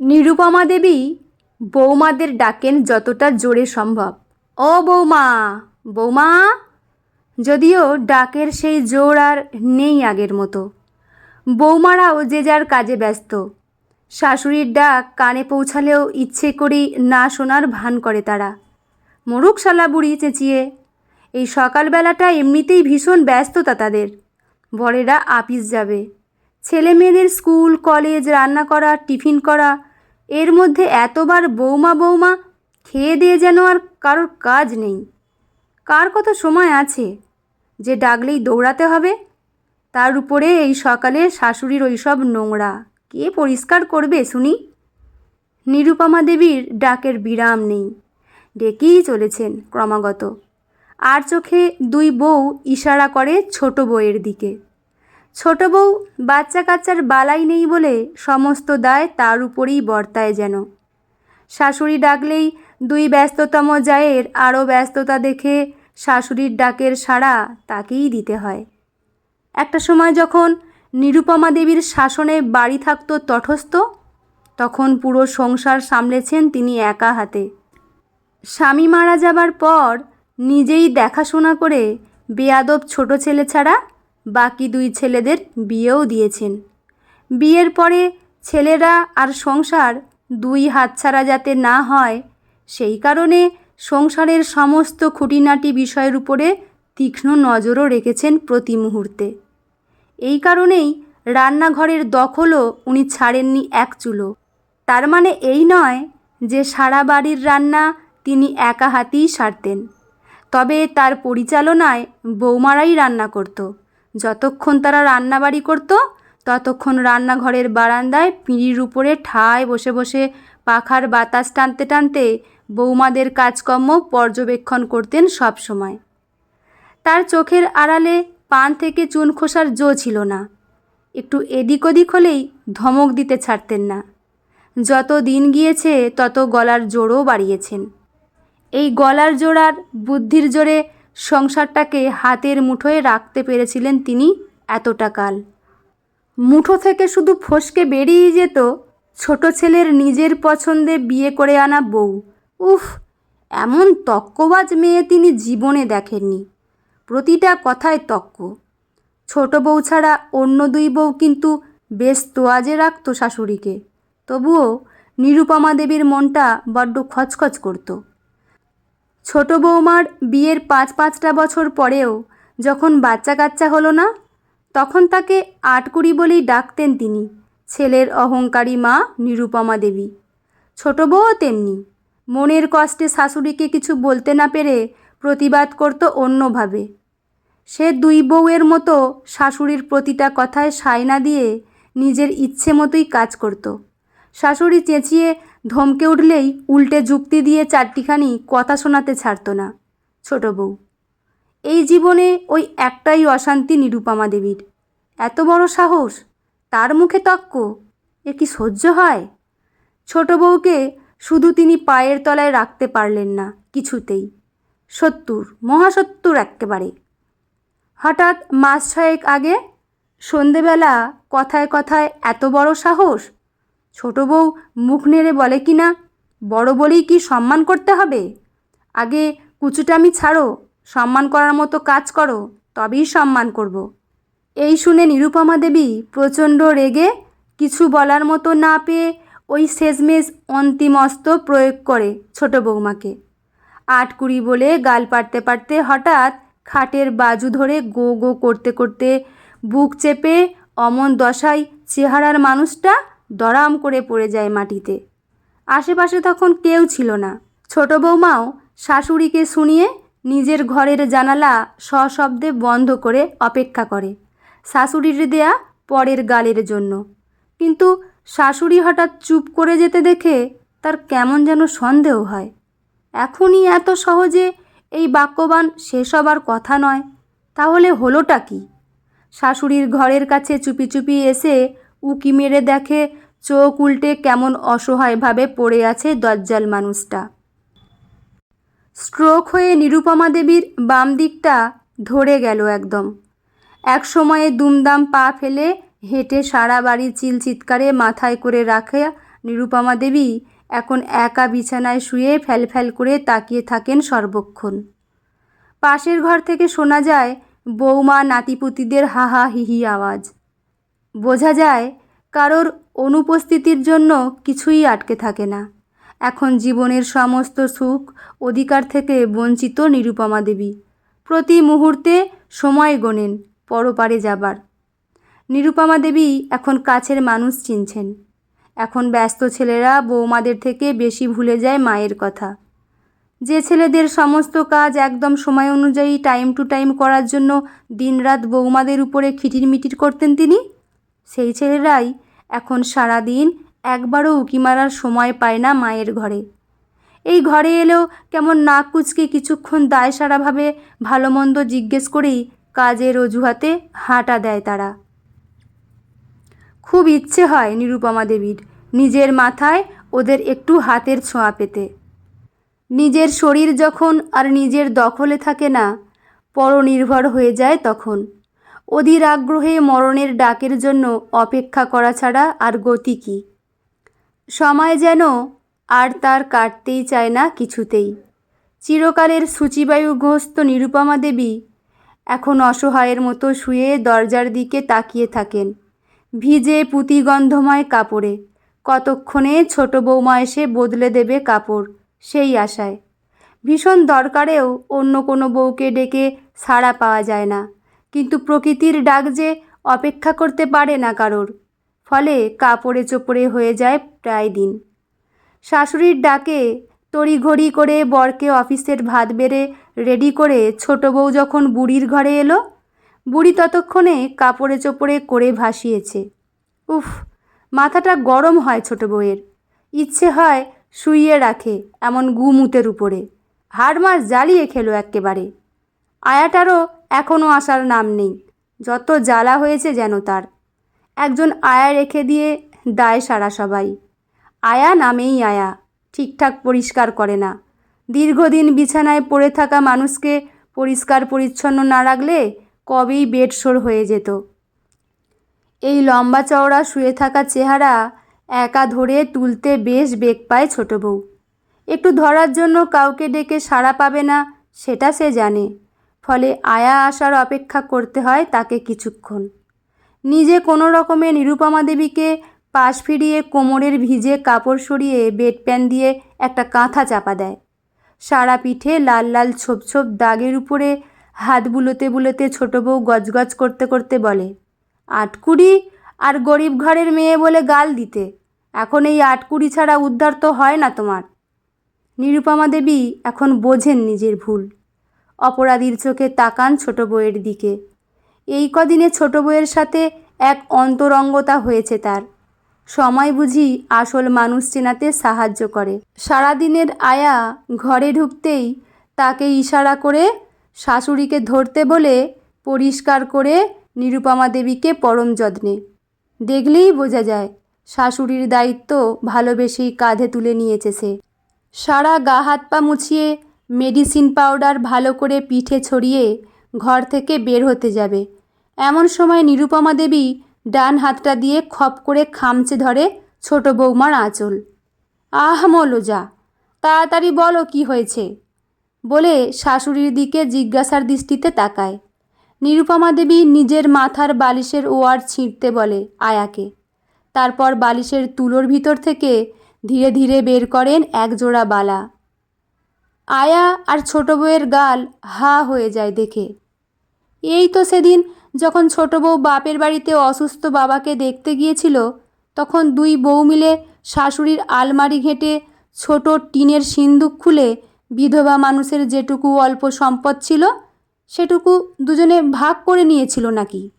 নিরুপমা দেবী বৌমাদের ডাকেন যতটা জোরে সম্ভব। ও বৌমা বৌমা, যদিও ডাকের সেই জোর আর নেই আগের মতো। বৌমারাও যে যার কাজে ব্যস্ত। শাশুড়ির ডাক কানে পৌঁছালেও ইচ্ছে করেই না শোনার ভান করে তারা। মরুক শালা বুড়ি চেঁচিয়ে, এই সকালবেলাটা এমনিতেই ভীষণ ব্যস্ততা তাদের। বরেরা আপিস যাবে। ছেলে মেয়েদের স্কুল, কলেজ, রান্না করা, টিফিন করা এর মধ্যে এতবার বৌমা বৌমা খেয়ে দিয়ে যেন আর কারোর কাজ নেই। কার কত সময় আছে যে ডাকলেই দৌড়াতে হবে? তার উপরে এই সকালে শাশুড়ির ওইসব নোংরা। কে পরিষ্কার করবে শুনি? নিরুপমা দেবীর ডাকের বিরাম নেই। ডেকেই চলেছেন ক্রমাগত। আর চোখে দুই বউ ইশারা করে ছোট বউয়ের দিকে। ছোট বউ বাচ্চা কাচ্চার বালাই নেই বলে সমস্ত দায় তার উপরেই বর্তায় যেন। শাশুড়ি ডাকলেই দুই ব্যস্ততম জায়ের আরও ব্যস্ততা দেখে শাশুড়ির ডাকের সাড়া তাকেই দিতে হয়। একটা সময় যখন নিরুপমা দেবীর শাসনে বাড়ি থাকতো তটস্থ, তখন পুরো সংসার সামলেছেন তিনি একা হাতে। স্বামী মারা যাবার পর নিজেই দেখাশোনা করে বেয়াদব ছোট ছেলে ছাড়া বাকি দুই ছেলেদের বিয়েও দিয়েছেন। বিয়ের পরে ছেলেরা আর সংসার দুই হাতছাড়া যাতে না হয়, সেই কারণে সংসারের সমস্ত খুঁটিনাটি বিষয়ের উপরে তীক্ষ্ণ নজরও রেখেছেন প্রতি মুহূর্তে। এই কারণেই রান্নাঘরের দখলও উনি ছাড়েননি এক চুলো। তার মানে এই নয় যে সারা বাড়ির রান্না তিনি একা হাতেই সারতেন। তবে তার পরিচালনায় বৌমারাই রান্না করত। যতক্ষণ তারা রান্নাবাড়ি করত, ততক্ষণ রান্নাঘরের বারান্দায় পিঁড়ির উপরে ঠায় বসে বসে পাখার বাতাস টানতে টানতে বৌমাদের কাজকর্ম পর্যবেক্ষণ করতেন সব সময়। তার চোখের আড়ালে পান থেকে চুন খোসার জো ছিল না। একটু এদিক ওদিক হলেই ধমক দিতে ছাড়তেন না। যত দিন গিয়েছে, তত গলার জোরও বাড়িয়েছেন। এই গলার জোর আর বুদ্ধির জোরে সংসারটাকে হাতের মুঠোয় রাখতে পেরেছিলেন তিনি এতটা কাল। মুঠো থেকে শুধু ফসকে বেরিয়ে যেত ছোট ছেলের নিজের পছন্দে বিয়ে করে আনা বউ। উফ, এমন তক্কবাজ মেয়ে তিনি জীবনে দেখেননি। প্রতিটা কথায় তক্ক। ছোট বউ ছাড়া অন্য দুই বউ কিন্তু বেশ তোয়াজে রাখত শাশুড়িকে। তবুও নিরুপমা দেবীর মনটা বড্ড খচখচ করতো। ছোট বৌমার বিয়ের পাঁচ পাঁচটা বছর পরেও যখন বাচ্চা কাচ্চা হলো না, তখন তাকে আটকুড়ি বলেই ডাকতেন তিনি। ছেলের অহংকারী মা নিরুপমা দেবী। ছোট বউও তেমনি। মনের কষ্টে শাশুড়িকে কিছু বলতে না পেরে প্রতিবাদ করত অন্যভাবে। সে দুই বউয়ের মতো শাশুড়ির প্রতিটা কথায় সায় না দিয়ে নিজের ইচ্ছে মতোই কাজ করত। শাশুড়ি চেঁচিয়ে ধমকে উঠলেই উল্টে যুক্তি দিয়ে চারটিখানি কথা শোনাতে ছাড়তো না, ছোট বউ। এই জীবনে ওই একটাই অশান্তি নিরুপমা দেবীর। এত বড় সাহস? তার মুখে তক্ক? এ কি সহ্য হয়? ছোট বউকে শুধু তিনি পায়ের তলায় রাখতে পারলেন না, কিছুতেই। সত্তর, মহাসত্তর এক্কেবারে। হঠাৎ মাস ছয়েক আগে সন্ধেবেলা কথায় কথায় এত বড় সাহস? ছোট বউ মুখ নেড়ে বলে কি না? বড় বলেই কি সম্মান করতে হবে? আগে কুচুটামি ছাড়ো, সম্মান করার মতো কাজ করো, তবেই সম্মান করব। এই শুনে নিরুপমা দেবী প্রচণ্ড রেগে কিছু বলার মতো না পেয়ে ওই শেষমেশ অন্তিম অস্ত্র প্রয়োগ করে ছোট বৌমাকে আটকুড়ি বলে গাল পারতে পারতে হঠাৎ খাটের বাজু ধরে গো গো করতে করতে বুক চেপে অমন দশায় চেহারার মানুষটা দরাম করে পড়ে যায় মাটিতে। আশেপাশে তখন কেউ ছিল না। ছোট বৌমাও শাশুড়িকে শুনিয়ে নিজের ঘরের জানালা সশব্দে বন্ধ করে অপেক্ষা করে। শাশুড়ির দেয়া পরের গালের জন্য। কিন্তু শাশুড়ি হঠাৎ চুপ করে যেতে দেখে তার কেমন যেন সন্দেহ হয়। এখনই এত সহজে এই বাক্যবান শেষ হবার কথা নয়, তাহলে হলোটা কি? শাশুড়ির ঘরের কাছে চুপি চুপি এসে উকি মেরে দেখে চোখ উল্টে কেমন অসহায়ভাবে পড়ে আছে দজ্জাল মানুষটা। স্ট্রোক হয়ে নিরুপমা দেবীর বাম দিকটা ধরে গেল একদম। এক সময়ে দুমদাম পা ফেলে হেঁটে সারা বাড়ি চিল চিৎকারে মাথায় করে রাখে নিরুপমা দেবী, এখন একা বিছানায় শুয়ে ফ্যালফ্যাল করে তাকিয়ে থাকেন সর্বক্ষণ। পাশের ঘর থেকে শোনা যায় বৌমা নাতিপুতিদের হাহা হিহি আওয়াজ। বোঝা যায়, কারোর অনুপস্থিতির জন্য কিছুই আটকে থাকে না। এখন জীবনের সমস্ত সুখ অধিকার থেকে বঞ্চিত নিরুপমা দেবী। প্রতি মুহূর্তে সময় গোনেন, পরপারে যাবার। নিরুপমা দেবী এখন কাছের মানুষ চিনছেন। এখন ব্যস্ত ছেলেরা বৌমাদের থেকে বেশি ভুলে যায় মায়ের কথা। যে ছেলেদের সমস্ত কাজ একদম সময় অনুযায়ী টাইম টু টাইম করার জন্য দিনরাত বৌমাদের উপরে খিটিরমিটির করতেন তিনি সেই ছেলেরাই এখন সারা দিন একবারও উকি মারার সময় পায় না মায়ের ঘরে। এই ঘরে এলেও কেমন নাক কুচকে কিছুক্ষণ দায় সারাভাবে ভালো মন্দ জিজ্ঞেস করেই কাজের অজুহাতে হাঁটা দেয় তারা। খুব ইচ্ছে হয় নিরুপমা দেবীর নিজের মাথায় ওদের একটু হাতের ছোঁয়া পেতে। নিজের শরীর যখন আর নিজের দখলে থাকে না, পরনির্ভর হয়ে যায় তখন। অধীর আগ্রহে মরণের ডাকের জন্য অপেক্ষা করা ছাড়া আর গতি কি? সময় যেন আর তার কাটতেই চায় না কিছুতেই। চিরকালের সূচিবায়ুগ্রস্ত নিরুপমা দেবী এখন অসহায়ের মতো শুয়ে দরজার দিকে তাকিয়ে থাকেন। ভিজে পুঁতিগন্ধময় কাপড়ে। কতক্ষণে ছোট বৌমা এসে বদলে দেবে কাপড়, সেই আশায়। ভীষণ দরকারেও অন্য কোনো বউকে ডেকে সাড়া পাওয়া যায় না। কিন্তু প্রকৃতির ডাক যে অপেক্ষা করতে পারে না কারোর, ফলে কাপড়ে চোপড়ে হয়ে যায় প্রায় দিন। শাশুড়ির ডাকে তড়িঘড়ি করে বরকে অফিসের ভাত বেড়ে রেডি করে ছোট বউ যখন বুড়ির ঘরে এলো, বুড়ি ততক্ষণে কাপড়ে চোপড়ে করে ভাসিয়েছে। উফ, মাথাটা গরম হয় ছোট বউয়ের। ইচ্ছে হয় শুইয়ে রাখে এমন গুমুতের উপরে। হাড় মাস জ্বালিয়ে খেলো একেবারে। আয়াটারও এখনও আসার নাম নেই। যত জ্বালা হয়েছে যেন তার। একজন আয়া রেখে দিয়ে দায় সারা সবাই। আয়া নামেই আয়া, ঠিকঠাক পরিষ্কার করে না। দীর্ঘদিন বিছানায় পড়ে থাকা মানুষকে পরিষ্কার পরিচ্ছন্ন না রাখলে কবেই বেডশোর হয়ে যেত। এই লম্বা চওড়া শুয়ে থাকা চেহারা একা ধরে তুলতে বেশ বেগ পায় ছোট বউ। একটু ধরার জন্য কাউকে ডেকে সাড়া পাবে না, সেটা সে জানে। ফলে আয়া আসার অপেক্ষা করতে হয় তাকে কিছুক্ষণ। নিজে কোনো রকমে নিরুপমা দেবীকে পাশ ফিরিয়ে কোমরের ভিজে কাপড় সরিয়ে বেড প্যান দিয়ে একটা কাঁথা চাপা দেয়। সারা পিঠে লাল লাল ছোপ ছোপ দাগের উপরে হাত বুলোতে বুলোতে ছোট বউ গজগজ করতে করতে বলে, আটকুড়ি আর গরিব ঘরের মেয়ে বলে গাল দিতে। এখন এই আটকুড়ি ছাড়া উদ্ধার তো হয় না তোমার। নিরুপমা দেবী এখন বোঝেন নিজের ভুল। অপরাধীর চোখে তাকান ছোট বউয়ের দিকে। এই কদিনে ছোট বউয়ের সাথে এক অন্তরঙ্গতা হয়েছে তার। সময় বুঝি আসল মানুষ চেনাতে সাহায্য করে। সারাদিনের আয়া ঘরে ঢুকতেই তাকে ইশারা করে শাশুড়িকে ধরতে বলে পরিষ্কার করে নিরুপমা দেবীকে পরম যত্নে। দেখলেই বোঝা যায়, শাশুড়ির দায়িত্ব ভালোবেসেই কাঁধে তুলে নিয়েছে সে। সারা গা হাত পা মুছিয়ে মেডিসিন পাউডার ভালো করে পিঠে ছড়িয়ে ঘর থেকে বের হতে যাবে। এমন সময় নিরুপমা দেবী ডান হাতটা দিয়ে খপ করে খামচে ধরে ছোট বৌমার আঁচল। আহ, মলোজা, তাড়াতাড়ি বলো কি হয়েছে? বলে শাশুড়ির দিকে জিজ্ঞাসার দৃষ্টিতে তাকায়। নিরুপমা দেবী নিজের মাথার বালিশের ওয়ার ছিঁড়তে বলে আয়াকে। তারপর বালিশের তুলোর ভিতর থেকে ধীরে ধীরে বের করেন একজোড়া বালা। আয়া আর ছোট বউয়ের গাল হা হয়ে যায় দেখে। এই তো সেদিন যখন ছোট বউ বাপের বাড়িতে অসুস্থ বাবাকে দেখতে গিয়েছিল, তখন দুই বউ মিলে শাশুড়ির আলমারি ঘেঁটে ছোট টিনের সিন্দুক খুলে বিধবা মানুষের যেটুকু অল্প সম্পদ ছিল, সেটুকু দুজনে ভাগ করে নিয়েছিল নাকি?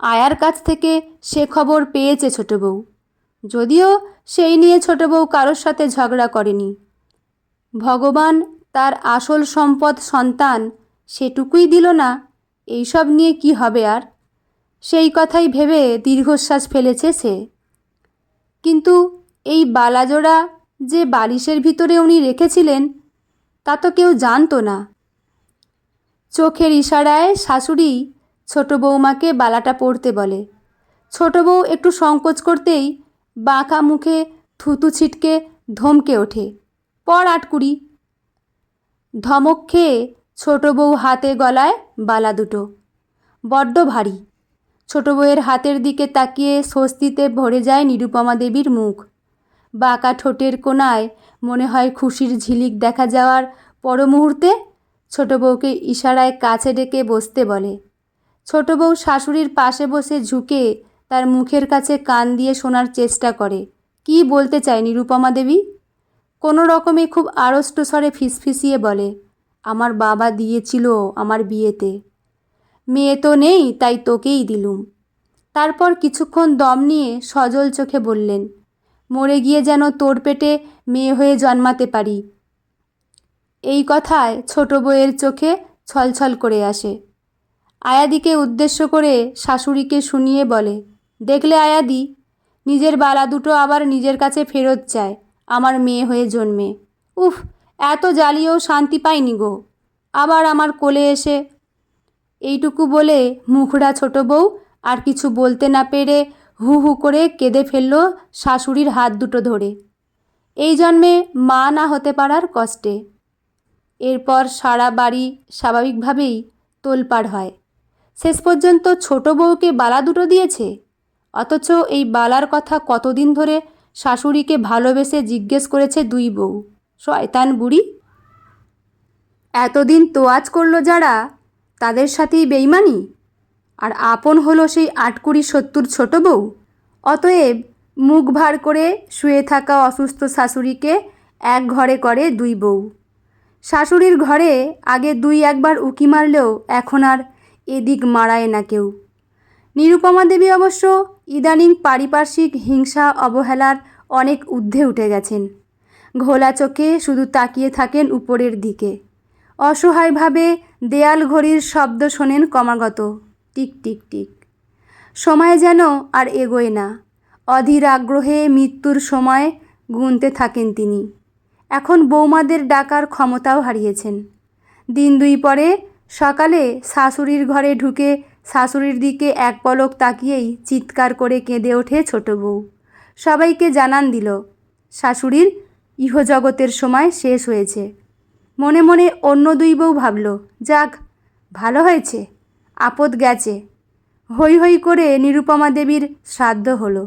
আয়ার কাছ থেকে সে খবর পেয়েছে ছোট বউ। যদিও সেই নিয়ে ছোট বউ কারোর সাথে ঝগড়া করেনি। ভগবান তার আসল সম্পদ সন্তান সেটুকুই দিল না, এইসব নিয়ে কি হবে আর? সেই কথাই ভেবে দীর্ঘশ্বাস ফেলেছে সে। কিন্তু এই বালাজোড়া যে বালিশের ভিতরে উনি রেখেছিলেন, তা তো কেউ জানতো না। চোখের ইশারায় শাশুড়ি ছোট বৌমাকে বালাটা পড়তে বলে। ছোট বউ একটু সংকোচ করতেই বাঁকা মুখে থুতু ছিটকে ধমকে ওঠে। পর আটকুড়ি। ধমক খেয়ে ছোট বউ হাতে গলায় বালা দুটো। বড্ড ভারী। ছোট বউয়ের হাতের দিকে তাকিয়ে স্বস্তিতে ভরে যায় নিরুপমা দেবীর মুখ। বাঁকা ঠোঁটের কোণায় মনে হয় খুশির ঝিলিক দেখা যাওয়ার পর মুহূর্তে ছোট বউকে ইশারায় কাছে ডেকে বসতে বলে। ছোট বউ শাশুড়ির পাশে বসে ঝুঁকে তার মুখের কাছে কান দিয়ে শোনার চেষ্টা করে। কি বলতে চায় নিরুপমা দেবী? কোনো রকমে খুব আড়ষ্ট স্বরে ফিসফিসিয়ে বলে, আমার বাবা দিয়েছিল আমার বিয়েতে। মেয়ে তো নেই, তাই তোকেই দিলুম। তারপর কিছুক্ষণ দম নিয়ে সজল চোখে বললেন, মরে গিয়ে যেন তোর পেটে মেয়ে হয়ে জন্মাতে পারি। এই কথায় ছোট বউয়ের চোখে ছলছল করে আসে। আয়াদিকে উদ্দেশ্য করে শাশুড়িকে শুনিয়ে বলে, দেখলে আয়াদি, নিজের বালা দুটো আবার নিজের কাছে ফেরত চায়। আমার মেয়ে হয়ে জন্মে। উফ, এত জ্বালিয়েও শান্তি পাইনি গো। আবার আমার কোলে এসে এইটুকু বলে মুখড়া ছোট বউ আর কিছু বলতে না পেরে হু হু করে কেঁদে ফেলল শাশুড়ির হাত দুটো ধরে। এই জন্মে মা না হতে পারার কষ্টে। এরপর সারা বাড়ি স্বাভাবিকভাবেই তোলপাড় হয়। শেষ পর্যন্ত ছোট বউকে বালা দুটো দিয়েছে? অথচ এই বালার কথা কতদিন ধরে শাশুড়িকে ভালোবেসে জিজ্ঞেস করেছে দুই বউ। শয়তান বুড়ি। এতদিন তোয়াজ করল যারা, তাদের সাথেই বেইমানি? আর আপন হলো সেই আটকুড়ি সত্তর ছোট বউ? অতএব মুখ ভার করে শুয়ে থাকা অসুস্থ শাশুড়িকে এক ঘরে করে দুই বউ। শাশুড়ির ঘরে আগে দুই একবার উকি মারলেও এখন আর এদিক মারায় না কেউ। নিরুপমা দেবী অবশ্য ইদানিং পারিপার্শ্বিক হিংসা অবহেলার অনেক ঊর্ধ্বে উঠে গেছেন। ঘোলা চোখে শুধু তাকিয়ে থাকেন উপরের দিকে। অসহায়ভাবে দেয়াল ঘড়ির শব্দ শোনেন ক্রমাগত, টিক টিক টিক। সময় যেন আর এগোয় না। অধীর আগ্রহে মৃত্যুর সময় গুনতে থাকেন তিনি। এখন বৌমাদের ডাকার ক্ষমতাও হারিয়েছেন। দিন দুই পরে সকালে শাশুড়ির ঘরে ঢুকে শাশুড়ির দিকে এক পলক তাকিয়েই চিৎকার করে কেঁদে ওঠে ছোট বউ। সবাইকে জানান দিল, শাশুড়ির ইহজগতের সময় শেষ হয়েছে। মনে মনে অন্য দুই বউ ভাবল, যাক, ভালো হয়েছে, আপদ গেছে। হৈ হৈ করে নিরুপমা দেবীর শ্রাদ্ধ হলো।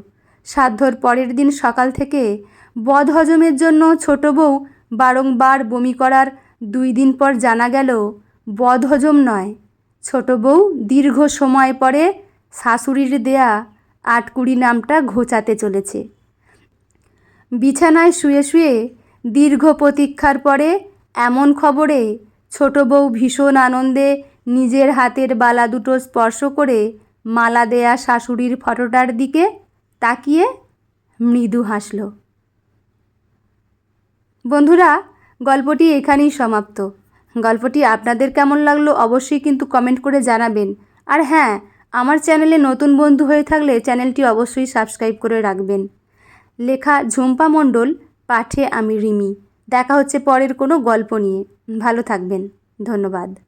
শ্রাদ্ধর পরের দিন সকাল থেকে বদহজমের জন্য ছোট বউ বারংবার বমি করার দুই দিন পর জানা গেল, বদহজম নয়। ছোট বউ দীর্ঘ সময় পরে শাশুড়ির দেয়া আটকুড়ি নামটা ঘোচাতে চলেছে। বিছানায় শুয়ে শুয়ে দীর্ঘ প্রতীক্ষার পরে এমন খবরে ছোট বউ ভীষণ আনন্দে নিজের হাতের বালা দুটো স্পর্শ করে মালা দেয়া শাশুড়ির ফটোটার দিকে তাকিয়ে মৃদু হাসল। বন্ধুরা, গল্পটি এখানেই সমাপ্ত। গল্পটি আপনাদের কেমন লাগল অবশ্যই কিন্তু কমেন্ট করে জানাবেন। আর হ্যাঁ আমার চ্যানেলে নতুন বন্ধু হয়ে থাকলে চ্যানেলটি অবশ্যই সাবস্ক্রাইব করে রাখবেন। লেখা ঝুম্পা মণ্ডল, পাঠে আমি রিমি। দেখা হচ্ছে পরের কোনো গল্প নিয়ে। ভালো থাকবেন। ধন্যবাদ।